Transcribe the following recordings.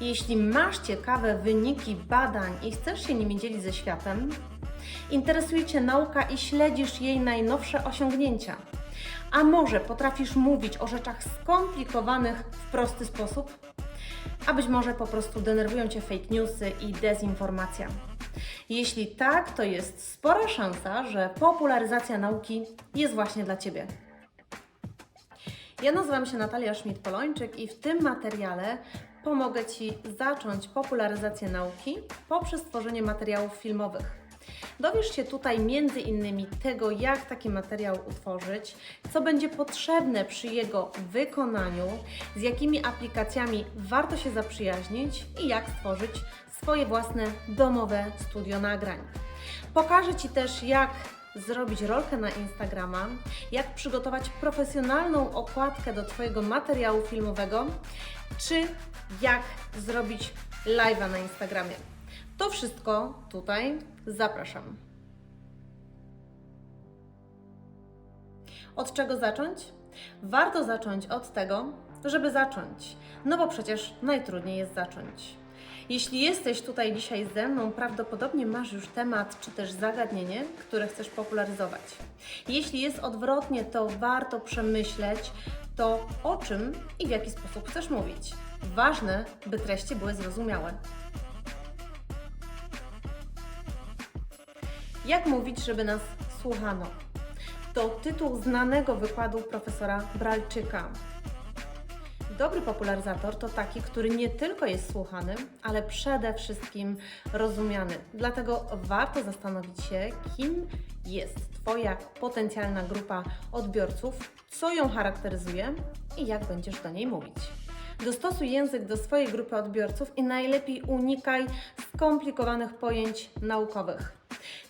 Jeśli masz ciekawe wyniki badań i chcesz się nimi dzielić ze światem, interesuje Cię nauka i śledzisz jej najnowsze osiągnięcia, a może potrafisz mówić o rzeczach skomplikowanych w prosty sposób, a być może po prostu denerwują Cię fake newsy i dezinformacja. Jeśli tak, to jest spora szansa, że popularyzacja nauki jest właśnie dla Ciebie. Ja nazywam się Natalia Schmidt-Polończyk i w tym materiale pomogę Ci zacząć popularyzację nauki poprzez tworzenie materiałów filmowych. Dowiesz się tutaj między innymi tego, jak taki materiał utworzyć, co będzie potrzebne przy jego wykonaniu, z jakimi aplikacjami warto się zaprzyjaźnić i jak stworzyć swoje własne domowe studio nagrań. Pokażę Ci też, jak zrobić rolkę na Instagrama, jak przygotować profesjonalną okładkę do Twojego materiału filmowego, czy jak zrobić live'a na Instagramie. To wszystko tutaj zapraszam. Od czego zacząć? Warto zacząć od tego, żeby zacząć. No bo przecież najtrudniej jest zacząć. Jeśli jesteś tutaj dzisiaj ze mną, prawdopodobnie masz już temat czy też zagadnienie, które chcesz popularyzować. Jeśli jest odwrotnie, to warto przemyśleć to, o czym i w jaki sposób chcesz mówić. Ważne, by treści były zrozumiałe. Jak mówić, żeby nas słuchano? To tytuł znanego wykładu profesora Bralczyka. Dobry popularyzator to taki, który nie tylko jest słuchany, ale przede wszystkim rozumiany. Dlatego warto zastanowić się, kim jest Twoja potencjalna grupa odbiorców, co ją charakteryzuje i jak będziesz do niej mówić. Dostosuj język do swojej grupy odbiorców i najlepiej unikaj skomplikowanych pojęć naukowych.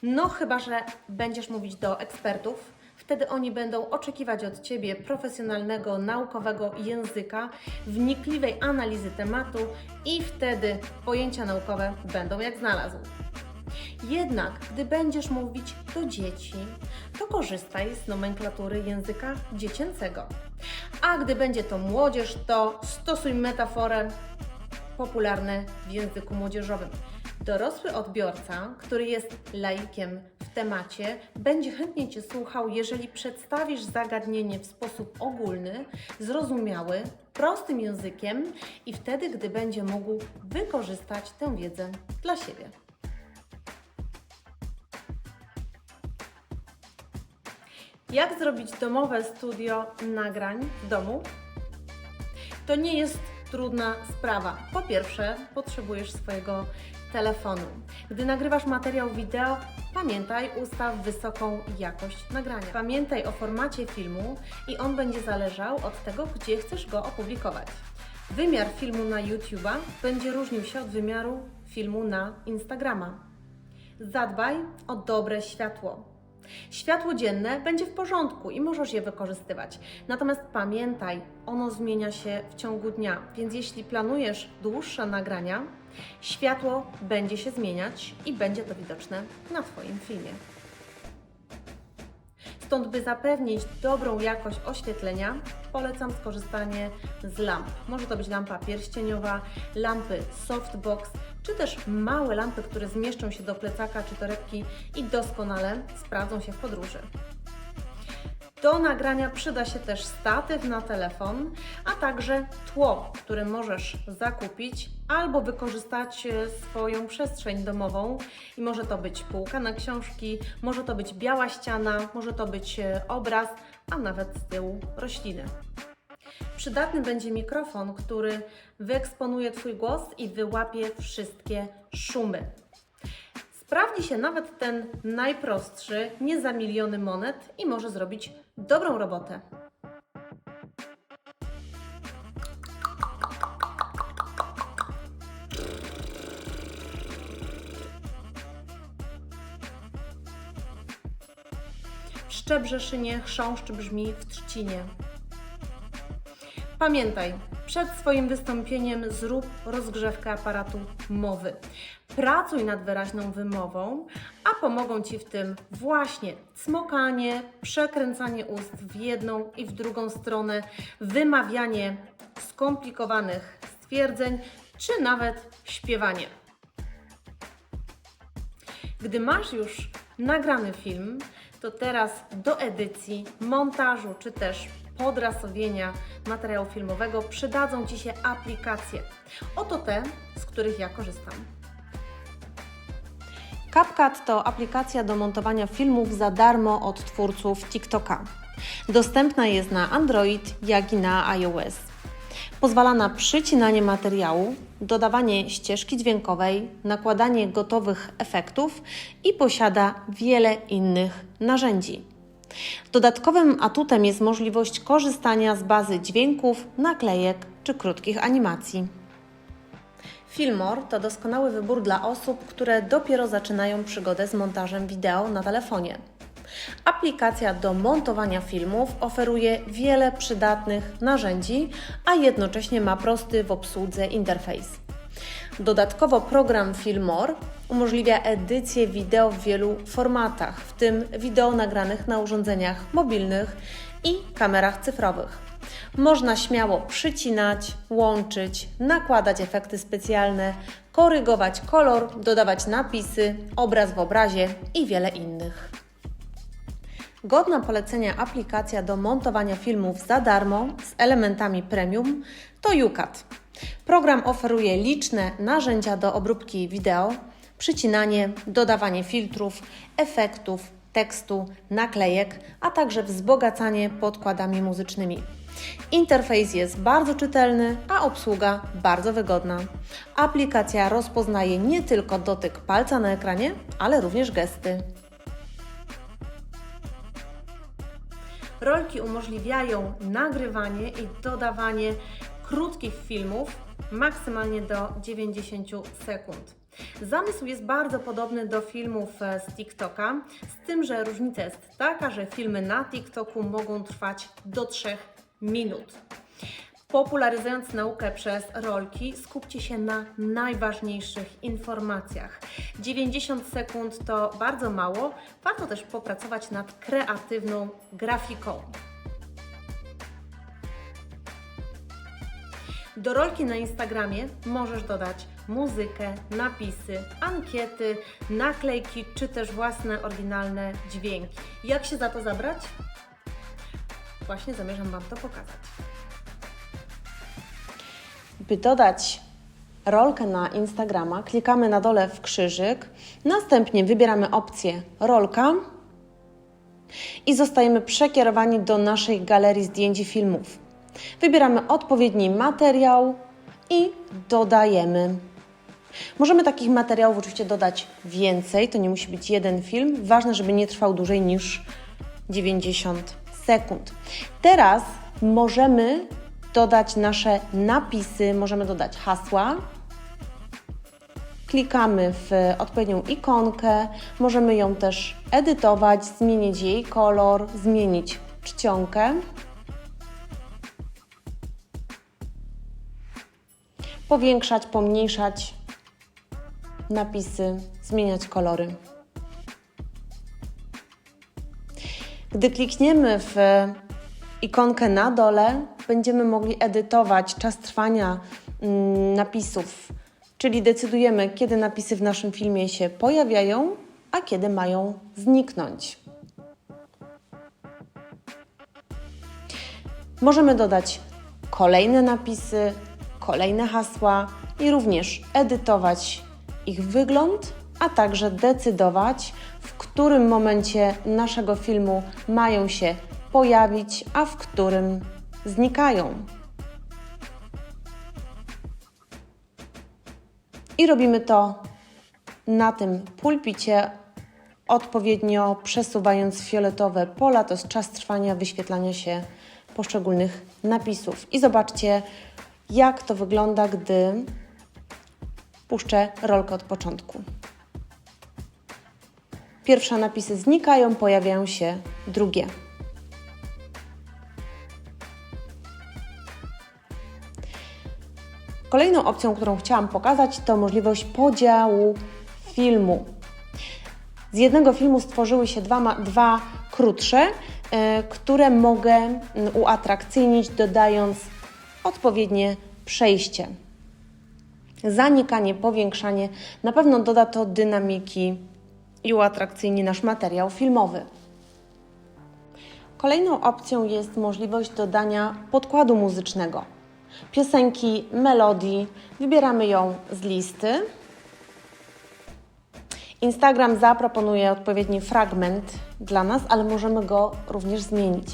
No, chyba że będziesz mówić do ekspertów, wtedy oni będą oczekiwać od Ciebie profesjonalnego, naukowego języka, wnikliwej analizy tematu i wtedy pojęcia naukowe będą jak znalazł. Jednak, gdy będziesz mówić do dzieci, to korzystaj z nomenklatury języka dziecięcego. A gdy będzie to młodzież, to stosuj metaforę popularne w języku młodzieżowym. Dorosły odbiorca, który jest laikiem w temacie, będzie chętnie Cię słuchał, jeżeli przedstawisz zagadnienie w sposób ogólny, zrozumiały, prostym językiem i wtedy, gdy będzie mógł wykorzystać tę wiedzę dla siebie. Jak zrobić domowe studio nagrań w domu? To nie jest trudna sprawa. Po pierwsze, potrzebujesz swojego telefonu. Gdy nagrywasz materiał wideo, pamiętaj, ustaw wysoką jakość nagrania. Pamiętaj o formacie filmu i on będzie zależał od tego, gdzie chcesz go opublikować. Wymiar filmu na YouTube'a będzie różnił się od wymiaru filmu na Instagrama. Zadbaj o dobre światło. Światło dzienne będzie w porządku i możesz je wykorzystywać. Natomiast pamiętaj, ono zmienia się w ciągu dnia, więc jeśli planujesz dłuższe nagrania, światło będzie się zmieniać i będzie to widoczne na Twoim filmie. Stąd, by zapewnić dobrą jakość oświetlenia, polecam skorzystanie z lamp. Może to być lampa pierścieniowa, lampy softbox, czy też małe lampy, które zmieszczą się do plecaka czy torebki i doskonale sprawdzą się w podróży. Do nagrania przyda się też statyw na telefon, a także tło, które możesz zakupić albo wykorzystać e, swoją przestrzeń domową. I może to być półka na książki, może to być biała ściana, może to być e, obraz, a nawet z tyłu rośliny. Przydatny będzie mikrofon, który wyeksponuje Twój głos i wyłapie wszystkie szumy. Sprawdzi się nawet ten najprostszy, nie za miliony monet i może zrobić dobrą robotę. W Szczebrzeszynie chrząszcz brzmi w trzcinie. Pamiętaj, przed swoim wystąpieniem zrób rozgrzewkę aparatu mowy. Pracuj nad wyraźną wymową, a pomogą Ci w tym właśnie cmokanie, przekręcanie ust w jedną i w drugą stronę, wymawianie skomplikowanych stwierdzeń czy nawet śpiewanie. Gdy masz już nagrany film, to teraz do edycji, montażu czy też podrasowienia materiału filmowego przydadzą Ci się aplikacje. Oto te, z których ja korzystam. CapCut to aplikacja do montowania filmów za darmo od twórców TikToka. Dostępna jest na Android, jak i na iOS. Pozwala na przycinanie materiału, dodawanie ścieżki dźwiękowej, nakładanie gotowych efektów i posiada wiele innych narzędzi. Dodatkowym atutem jest możliwość korzystania z bazy dźwięków, naklejek czy krótkich animacji. Filmor to doskonały wybór dla osób, które dopiero zaczynają przygodę z montażem wideo na telefonie. Aplikacja do montowania filmów oferuje wiele przydatnych narzędzi, a jednocześnie ma prosty w obsłudze interfejs. Dodatkowo program Filmor umożliwia edycję wideo w wielu formatach, w tym wideo nagranych na urządzeniach mobilnych i kamerach cyfrowych. Można śmiało przycinać, łączyć, nakładać efekty specjalne, korygować kolor, dodawać napisy, obraz w obrazie i wiele innych. Godna polecenia aplikacja do montowania filmów za darmo z elementami premium to YouCut. Program oferuje liczne narzędzia do obróbki wideo, przycinanie, dodawanie filtrów, efektów, tekstu, naklejek, a także wzbogacanie podkładami muzycznymi. Interfejs jest bardzo czytelny, a obsługa bardzo wygodna. Aplikacja rozpoznaje nie tylko dotyk palca na ekranie, ale również gesty. Rolki umożliwiają nagrywanie i dodawanie krótkich filmów, maksymalnie do 90 sekund. Zamysł jest bardzo podobny do filmów e, z TikToka, z tym, że różnica jest taka, że filmy na TikToku mogą trwać do 3 minut. Popularyzując naukę przez rolki, skupcie się na najważniejszych informacjach. 90 sekund to bardzo mało, warto też popracować nad kreatywną grafiką. Do rolki na Instagramie możesz dodać muzykę, napisy, ankiety, naklejki czy też własne oryginalne dźwięki. Jak się za to zabrać? Właśnie zamierzam Wam to pokazać. By dodać rolkę na Instagrama, klikamy na dole w krzyżyk, następnie wybieramy opcję rolka i zostajemy przekierowani do naszej galerii zdjęć i filmów. Wybieramy odpowiedni materiał i dodajemy. Możemy takich materiałów oczywiście dodać więcej, to nie musi być jeden film. Ważne, żeby nie trwał dłużej niż 90 sekund. Teraz możemy dodać nasze napisy, możemy dodać hasła. Klikamy w odpowiednią ikonkę, możemy ją też edytować, zmienić jej kolor, zmienić czcionkę. Powiększać, pomniejszać napisy, zmieniać kolory. Gdy klikniemy w ikonkę na dole, będziemy mogli edytować czas trwania mm, napisów, czyli decydujemy, kiedy napisy w naszym filmie się pojawiają, a kiedy mają zniknąć. Możemy dodać kolejne napisy, kolejne hasła i również edytować ich wygląd, a także decydować, w którym momencie naszego filmu mają się pojawić, a w którym znikają. I robimy to na tym pulpicie, odpowiednio przesuwając fioletowe pola, to jest czas trwania wyświetlania się poszczególnych napisów. I zobaczcie, jak to wygląda, gdy puszczę rolkę od początku. Pierwsze napisy znikają, pojawiają się drugie. Kolejną opcją, którą chciałam pokazać, to możliwość podziału filmu. Z jednego filmu stworzyły się dwa, dwa krótsze, yy, które mogę uatrakcyjnić, dodając odpowiednie przejście. Zanikanie, powiększanie. Na pewno doda to dynamiki i uatrakcyjni nasz materiał filmowy. Kolejną opcją jest możliwość dodania podkładu muzycznego. Piosenki, melodii, wybieramy ją z listy. Instagram zaproponuje odpowiedni fragment dla nas, ale możemy go również zmienić.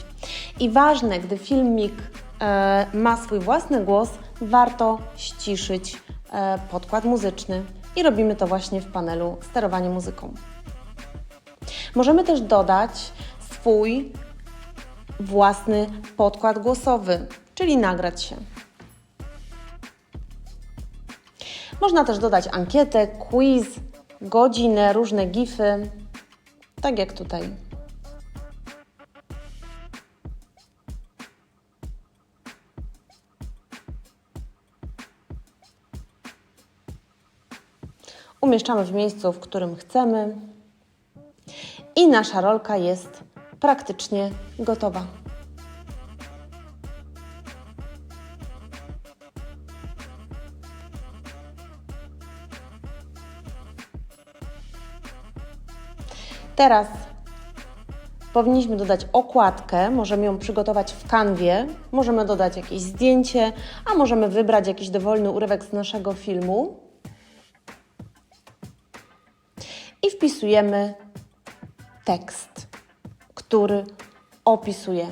I ważne, gdy filmik e, ma swój własny głos, warto ściszyć podkład muzyczny i robimy to właśnie w panelu sterowanie muzyką. Możemy też dodać swój własny podkład głosowy, czyli nagrać się. Można też dodać ankietę, quiz, godzinę, różne gify, tak jak tutaj. Umieszczamy w miejscu, w którym chcemy. I nasza rolka jest praktycznie gotowa. Teraz powinniśmy dodać okładkę, możemy ją przygotować w kanwie, możemy dodać jakieś zdjęcie, a możemy wybrać jakiś dowolny urywek z naszego filmu wpisujemy tekst, który opisuje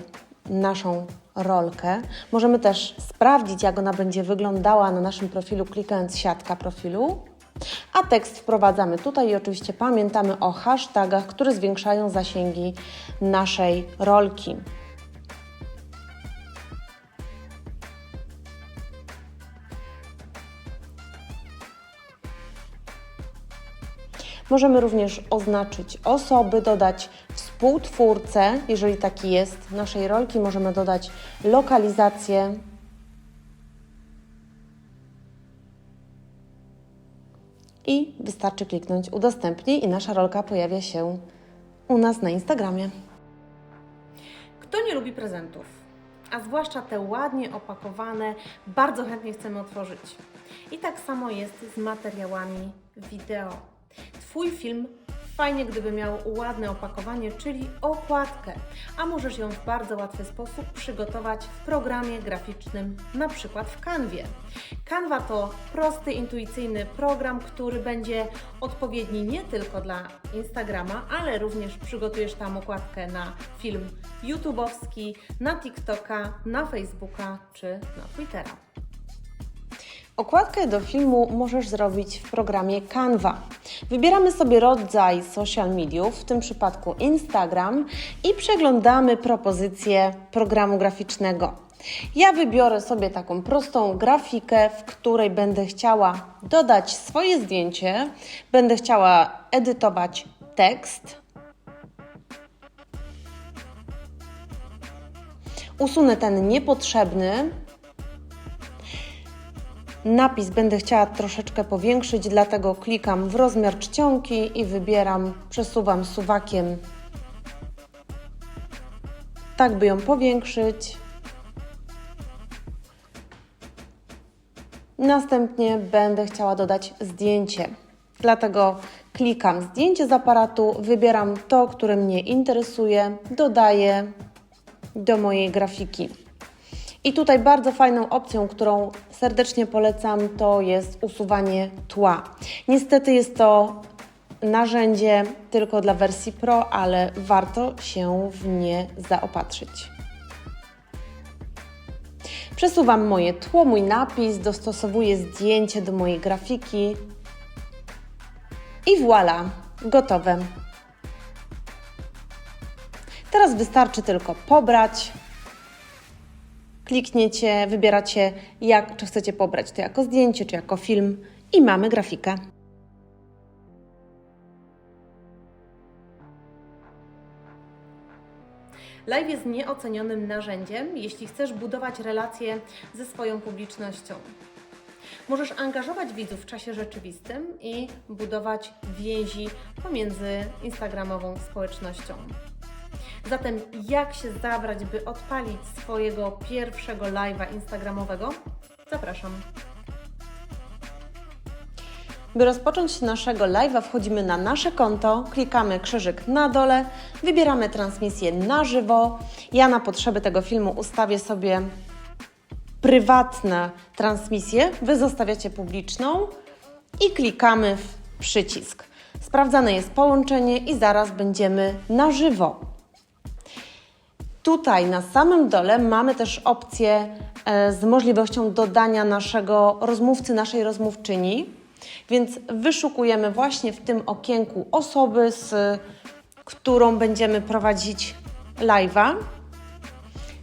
naszą rolkę. Możemy też sprawdzić, jak ona będzie wyglądała na naszym profilu, klikając siatka profilu. A tekst wprowadzamy tutaj i oczywiście pamiętamy o hashtagach, które zwiększają zasięgi naszej rolki. Możemy również oznaczyć osoby, dodać współtwórcę, jeżeli taki jest, naszej rolki. Możemy dodać lokalizację. I wystarczy kliknąć udostępnij i nasza rolka pojawia się u nas na Instagramie. Kto nie lubi prezentów? A zwłaszcza te ładnie opakowane, bardzo chętnie chcemy otworzyć. I tak samo jest z materiałami wideo. Twój film fajnie, gdyby miał ładne opakowanie, czyli okładkę, a możesz ją w bardzo łatwy sposób przygotować w programie graficznym, na przykład w Canwie. Canva to prosty, intuicyjny program, który będzie odpowiedni nie tylko dla Instagrama, ale również przygotujesz tam okładkę na film YouTube'owski, na TikToka, na Facebooka czy na Twittera. Okładkę do filmu możesz zrobić w programie Canva. Wybieramy sobie rodzaj social mediów, w tym przypadku Instagram, i przeglądamy propozycję programu graficznego. Ja wybiorę sobie taką prostą grafikę, w której będę chciała dodać swoje zdjęcie, będę chciała edytować tekst. Usunę ten niepotrzebny, Napis będę chciała troszeczkę powiększyć, dlatego klikam w rozmiar czcionki i wybieram, przesuwam suwakiem tak, by ją powiększyć. Następnie będę chciała dodać zdjęcie. Dlatego klikam zdjęcie z aparatu, wybieram to, które mnie interesuje, dodaję do mojej grafiki. I tutaj bardzo fajną opcją, którą serdecznie polecam, to jest usuwanie tła. Niestety jest to narzędzie tylko dla wersji Pro, ale warto się w nie zaopatrzyć. Przesuwam moje tło, mój napis, dostosowuję zdjęcie do mojej grafiki i voilà, gotowe. Teraz wystarczy tylko pobrać, klikniecie, wybieracie, jak, czy chcecie pobrać to jako zdjęcie, czy jako film i mamy grafikę. Live jest nieocenionym narzędziem, jeśli chcesz budować relacje ze swoją publicznością. Możesz angażować widzów w czasie rzeczywistym i budować więzi pomiędzy Instagramową społecznością. Zatem jak się zabrać, by odpalić swojego pierwszego live'a instagramowego? Zapraszam. By rozpocząć naszego live'a, wchodzimy na nasze konto, klikamy krzyżyk na dole, wybieramy transmisję na żywo. Ja na potrzeby tego filmu ustawię sobie prywatne transmisje, Wy zostawiacie publiczną i klikamy w przycisk. Sprawdzane jest połączenie i zaraz będziemy na żywo. Tutaj na samym dole mamy też opcję e, z możliwością dodania naszego rozmówcy, naszej rozmówczyni, więc wyszukujemy właśnie w tym okienku osoby, z którą będziemy prowadzić live'a.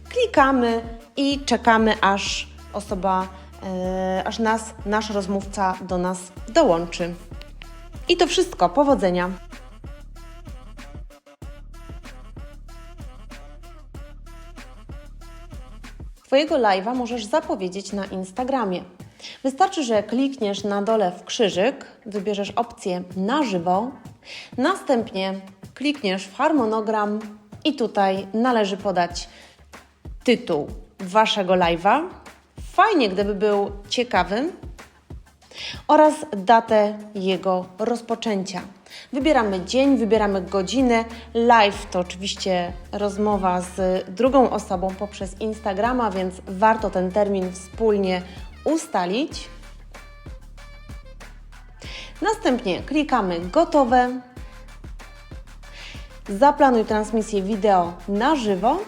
Klikamy i czekamy, aż osoba, e, aż nas, nasz rozmówca do nas dołączy. I to wszystko. Powodzenia! Twojego live'a możesz zapowiedzieć na Instagramie. Wystarczy, że klikniesz na dole w krzyżyk, wybierzesz opcję na żywo, następnie klikniesz w harmonogram i tutaj należy podać tytuł Waszego live'a. Fajnie, gdyby był ciekawy oraz datę jego rozpoczęcia. Wybieramy dzień, wybieramy godzinę. Live to oczywiście rozmowa z drugą osobą poprzez Instagrama, więc warto ten termin wspólnie ustalić. Następnie klikamy gotowe. Zaplanuj transmisję wideo na żywo.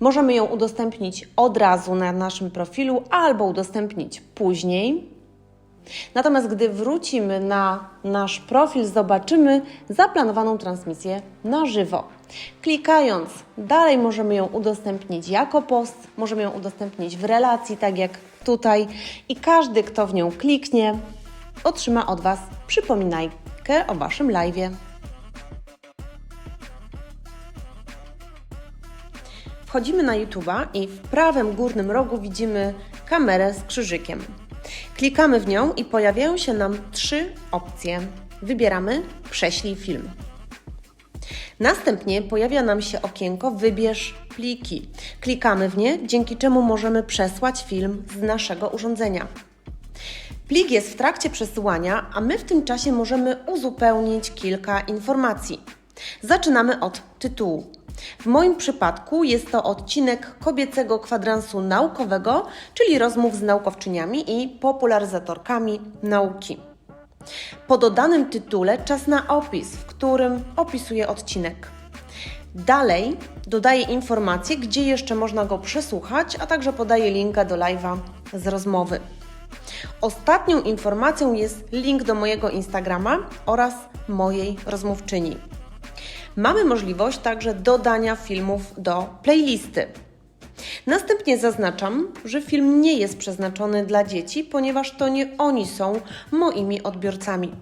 Możemy ją udostępnić od razu na naszym profilu albo udostępnić później. Natomiast gdy wrócimy na nasz profil, zobaczymy zaplanowaną transmisję na żywo. Klikając dalej, możemy ją udostępnić jako post, możemy ją udostępnić w relacji, tak jak tutaj, i każdy, kto w nią kliknie, otrzyma od Was przypominajkę o Waszym live'ie. Wchodzimy na YouTube'a i w prawym górnym rogu widzimy kamerę z krzyżykiem. Klikamy w nią i pojawiają się nam trzy opcje. Wybieramy Prześlij film. Następnie pojawia nam się okienko Wybierz pliki. Klikamy w nie, dzięki czemu możemy przesłać film z naszego urządzenia. Plik jest w trakcie przesyłania, a my w tym czasie możemy uzupełnić kilka informacji. Zaczynamy od tytułu. W moim przypadku jest to odcinek kobiecego kwadransu naukowego, czyli rozmów z naukowczyniami i popularyzatorkami nauki. Po dodanym tytule czas na opis, w którym opisuję odcinek. Dalej dodaję informacje, gdzie jeszcze można go przesłuchać, a także podaję linka do live'a z rozmowy. Ostatnią informacją jest link do mojego Instagrama oraz mojej rozmówczyni. Mamy możliwość także dodania filmów do playlisty. Następnie zaznaczam, że film nie jest przeznaczony dla dzieci, ponieważ to nie oni są moimi odbiorcami.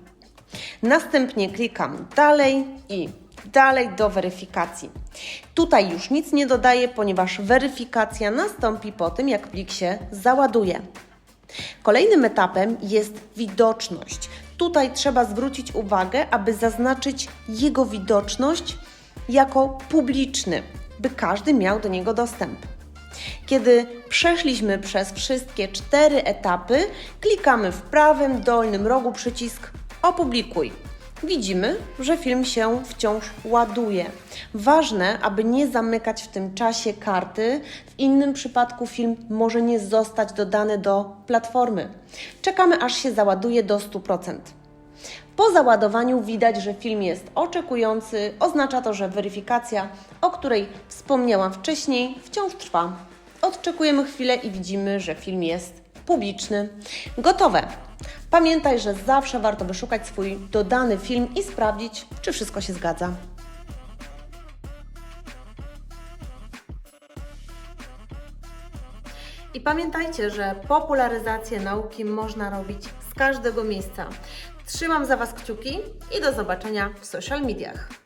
Następnie klikam dalej i dalej do weryfikacji. Tutaj już nic nie dodaję, ponieważ weryfikacja nastąpi po tym, jak plik się załaduje. Kolejnym etapem jest widoczność. Tutaj trzeba zwrócić uwagę, aby zaznaczyć jego widoczność jako publiczny, by każdy miał do niego dostęp. Kiedy przeszliśmy przez wszystkie cztery etapy, klikamy w prawym dolnym rogu przycisk Opublikuj. Widzimy, że film się wciąż ładuje. Ważne, aby nie zamykać w tym czasie karty, w innym przypadku film może nie zostać dodany do platformy. Czekamy aż się załaduje do 100%. Po załadowaniu widać, że film jest oczekujący. Oznacza to, że weryfikacja, o której wspomniałam wcześniej, wciąż trwa. Odczekujemy chwilę i widzimy, że film jest publiczny. Gotowe. Pamiętaj, że zawsze warto wyszukać swój dodany film i sprawdzić, czy wszystko się zgadza. I pamiętajcie, że popularyzację nauki można robić z każdego miejsca. Trzymam za Was kciuki i do zobaczenia w social mediach.